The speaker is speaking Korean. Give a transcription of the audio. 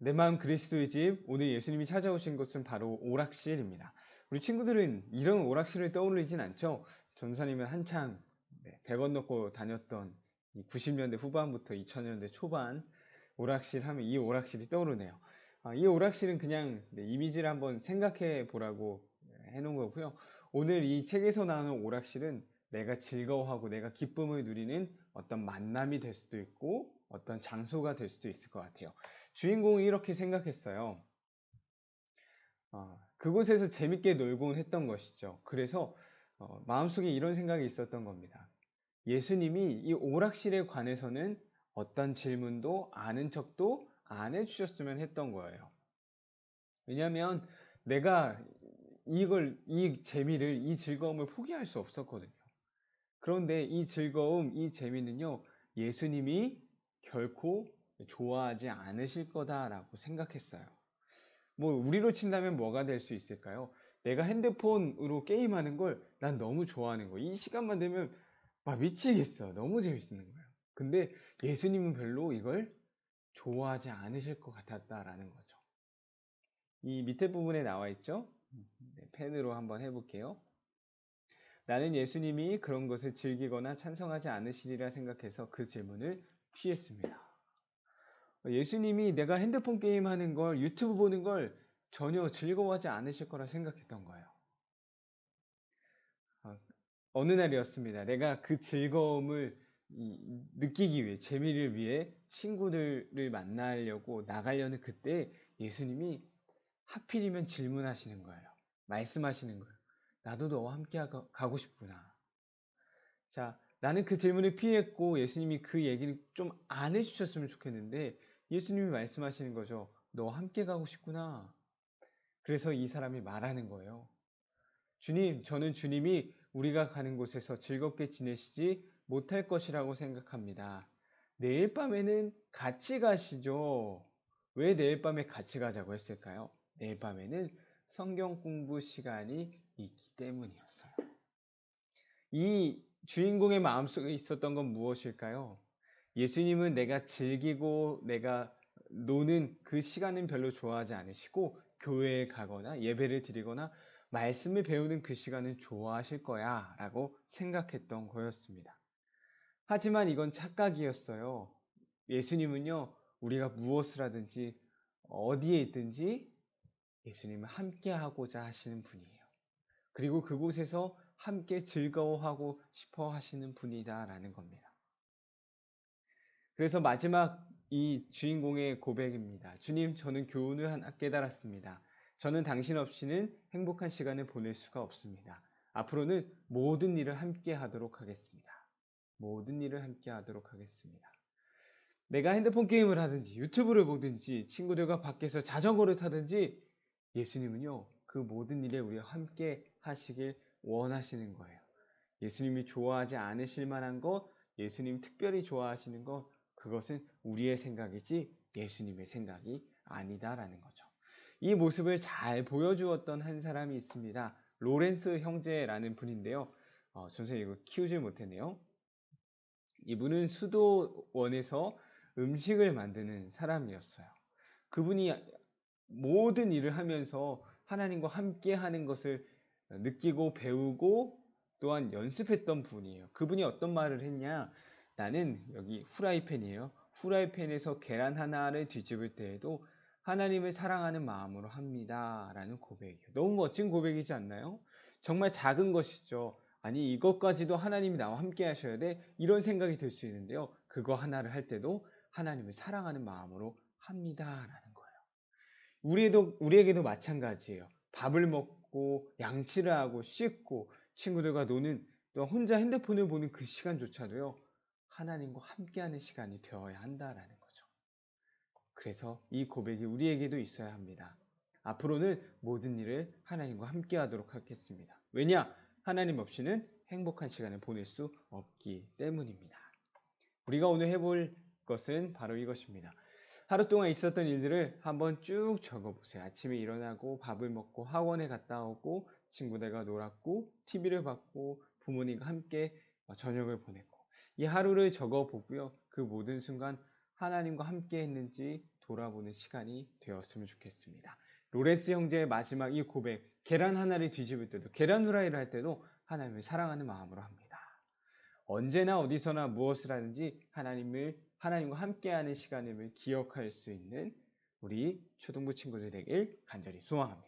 내 마음 그리스도의 집 오늘 예수님이 찾아오신 곳은 바로 오락실입니다. 우리 친구들은 이런 오락실을 떠올리진 않죠. 전사님은 한창 100원 넣고 다녔던 90년대 후반부터 2000년대 초반 오락실 하면 이 오락실이 떠오르네요. 아, 이 오락실은 그냥 네, 이미지를 한번 생각해 보라고 해놓은 거고요. 오늘 이 책에서 나오는 오락실은 내가 즐거워하고 내가 기쁨을 누리는 어떤 만남이 될 수도 있고 어떤 장소가 될 수도 있을 것 같아요. 주인공이 이렇게 생각했어요. 어, 그곳에서 재밌게 놀곤 했던 것이죠. 그래서 어, 마음속에 이런 생각이 있었던 겁니다. 예수님이 이 오락실에 관해서는 어떤 질문도 아는 척도 안 해주셨으면 했던 거예요. 왜냐하면 내가 이걸, 이 재미를, 이 즐거움을 포기할 수 없었거든요. 그런데 이 즐거움, 이 재미는요, 예수님이 결코 좋아하지 않으실 거다라고 생각했어요. 뭐, 우리로 친다면 뭐가 될 수 있을까요? 내가 핸드폰으로 게임하는 걸 난 너무 좋아하는 거. 이 시간만 되면 막 미치겠어. 너무 재밌는 거예요. 근데 예수님은 별로 이걸 좋아하지 않으실 것 같았다라는 거죠. 이 밑에 부분에 나와 있죠? 네, 펜으로 한번 해볼게요. 나는 예수님이 그런 것을 즐기거나 찬성하지 않으시리라 생각해서 그 질문을 피했습니다. 예수님이 내가 핸드폰 게임 하는 걸, 유튜브 보는 걸 전혀 즐거워하지 않으실 거라 생각했던 거예요. 아, 어느 날이었습니다. 내가 그 즐거움을 느끼기 위해, 재미를 위해 친구들을 만나려고 나가려는 그때 예수님이 하필이면 질문하시는 거예요. 말씀하시는 거예요. 나도 너와 함께 가고 싶구나. 자, 나는 그 질문을 피했고 예수님이 그 얘기를 좀 안 해주셨으면 좋겠는데 예수님이 말씀하시는 거죠. 너 함께 가고 싶구나. 그래서 이 사람이 말하는 거예요. 주님, 저는 주님이 우리가 가는 곳에서 즐겁게 지내시지 못할 것이라고 생각합니다. 내일 밤에는 같이 가시죠. 왜 내일 밤에 같이 가자고 했을까요? 내일 밤에는 성경 공부 시간이 있기 때문이었어요. 이 주인공의 마음속에 있었던 건 무엇일까요? 예수님은 내가 즐기고 내가 노는 그 시간은 별로 좋아하지 않으시고 교회에 가거나 예배를 드리거나 말씀을 배우는 그 시간은 좋아하실 거야 라고 생각했던 거였습니다. 하지만 이건 착각이었어요. 예수님은요, 우리가 무엇을 하든지 어디에 있든지 예수님은 함께 하고자 하시는 분이에요. 그리고 그곳에서 함께 즐거워하고 싶어 하시는 분이다라는 겁니다. 그래서 마지막 이 주인공의 고백입니다. 주님, 저는 교훈을 깨달았습니다. 저는 당신 없이는 행복한 시간을 보낼 수가 없습니다. 앞으로는 모든 일을 함께 하도록 하겠습니다. 모든 일을 함께 하도록 하겠습니다. 내가 핸드폰 게임을 하든지 유튜브를 보든지 친구들과 밖에서 자전거를 타든지 예수님은요, 그 모든 일에 우리와 함께 하시길 원하시는 거예요. 예수님이 좋아하지 않으실 만한 것, 예수님 특별히 좋아하시는 것, 그것은 우리의 생각이지 예수님의 생각이 아니다라는 거죠. 이 모습을 잘 보여주었던 한 사람이 있습니다. 로렌스 형제라는 분인데요. 어, 전생 이거 키우질 못했네요. 이분은 수도원에서 음식을 만드는 사람이었어요. 그분이 모든 일을 하면서 하나님과 함께 하는 것을 느끼고 배우고 또한 연습했던 분이에요. 그분이 어떤 말을 했냐? 나는 여기 후라이팬이에요. 후라이팬에서 계란 하나를 뒤집을 때에도 하나님을 사랑하는 마음으로 합니다. 라는 고백이에요. 너무 멋진 고백이지 않나요? 정말 작은 것이죠. 아니, 이것까지도 하나님이 나와 함께 하셔야 돼? 이런 생각이 들 수 있는데요. 그거 하나를 할 때도 하나님을 사랑하는 마음으로 합니다. 라는 거예요. 우리도, 우리에게도 마찬가지예요. 밥을 먹고, 양치를 하고, 씻고, 친구들과 노는, 또 혼자 핸드폰을 보는 그 시간조차도요. 하나님과 함께하는 시간이 되어야 한다라는 거죠. 그래서 이 고백이 우리에게도 있어야 합니다. 앞으로는 모든 일을 하나님과 함께 하도록 하겠습니다. 왜냐? 하나님 없이는 행복한 시간을 보낼 수 없기 때문입니다. 우리가 오늘 해볼 것은 바로 이것입니다. 하루 동안 있었던 일들을 한번 쭉 적어보세요. 아침에 일어나고 밥을 먹고 학원에 갔다 오고 친구들과 놀았고 TV를 봤고 부모님과 함께 어, 저녁을 보냈고 이 하루를 적어보고요. 그 모든 순간 하나님과 함께 했는지 돌아보는 시간이 되었으면 좋겠습니다. 로렌스 형제의 마지막 이 고백 계란 하나를 뒤집을 때도 계란 후라이를 할 때도 하나님을 사랑하는 마음으로 합니다. 언제나 어디서나 무엇을 하는지 하나님을 하나님과 함께하는 시간임을 기억할 수 있는 우리 초등부 친구들에게 간절히 소망합니다.